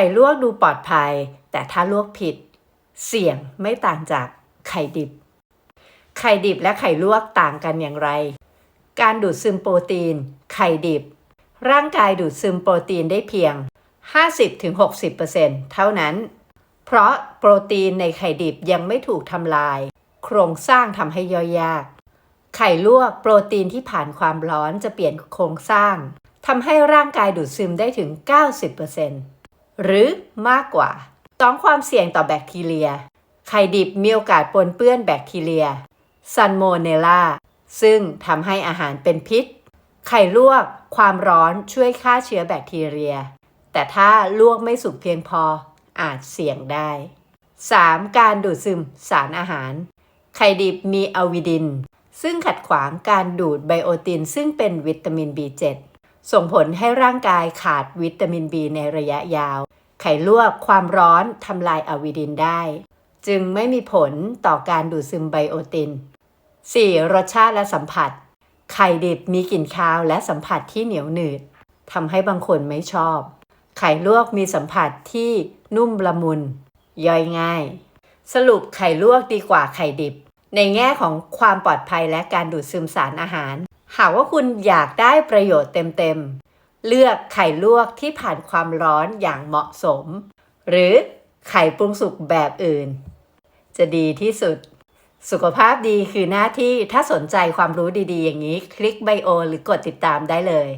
ข่ลวกดูปลอดภัย แต่ถ้าลวกผิด เสี่ยงไม่ต่างจากไข่ดิบ ไข่ดิบและไข่ลวกต่างกันอย่างไร การดูดซึมโปรตีน ไข่ดิบ ร่างกายดูดซึมโปรตีนได้เพียง 50-60%เท่านั้น เพราะโปรตีนในไข่ดิบยังไม่ถูกทำลาย โครงสร้างทำให้ย่อยยากไข่ลวกโปรตีนที่ผ่านความร้อนจะเปลี่ยนโครงสร้างทำให้ร่างกายดูดซึมได้ถึง 90% หรือมากกว่าต้องความเสี่ยงต่อแบคทีเรีย ไข่ดิบมีโอกาสปนเปื้อนแบคทีเรียซันโมเนล่าซึ่งทำให้อาหารเป็นพิษ ไข่ลวกความร้อนช่วยฆ่าเชื้อแบคทีเรีย แต่ถ้าลวกไม่สุกเพียงพออาจเสี่ยงได้ 3. การดูดซึมสารอาหาร ไข่ดิบมีอะวิดิน ซึ่งขัดขวางการดูดไบโอติน ซึ่งเป็นวิตามิน B7 ส่งผลให้ร่างกายขาดวิตามิน B ในระยะยาว ไข่ลวกความร้อนทำลายอะวิดินได้ จึงไม่มีผลต่อการดูดซึมไบโอติน 4. รสชาติและสัมผัส ไข่ดิบมีกลิ่นคาวและสัมผัสที่เหนียวหนืดทำให้บางคนไม่ชอบ ไข่ลวกมีสัมผัสที่นุ่มละมุน ย่อยง่าย สรุปไข่ลวกดีกว่าไข่ดิบ ในแง่ของความปลอดภัยและการดูดซึมสารอาหาร หากว่าคุณอยากได้ประโยชน์เต็ม เลือกไข่ลวกที่ผ่านความร้อนอย่างเหมาะสม หรือไข่ปรุงสุกแบบอื่น จะดีที่สุด สุขภาพดีคือหน้าที่ถ้าสนใจความรู้ดีๆ อย่างนี้ คลิกไบโอหรือกดติดตามได้เลย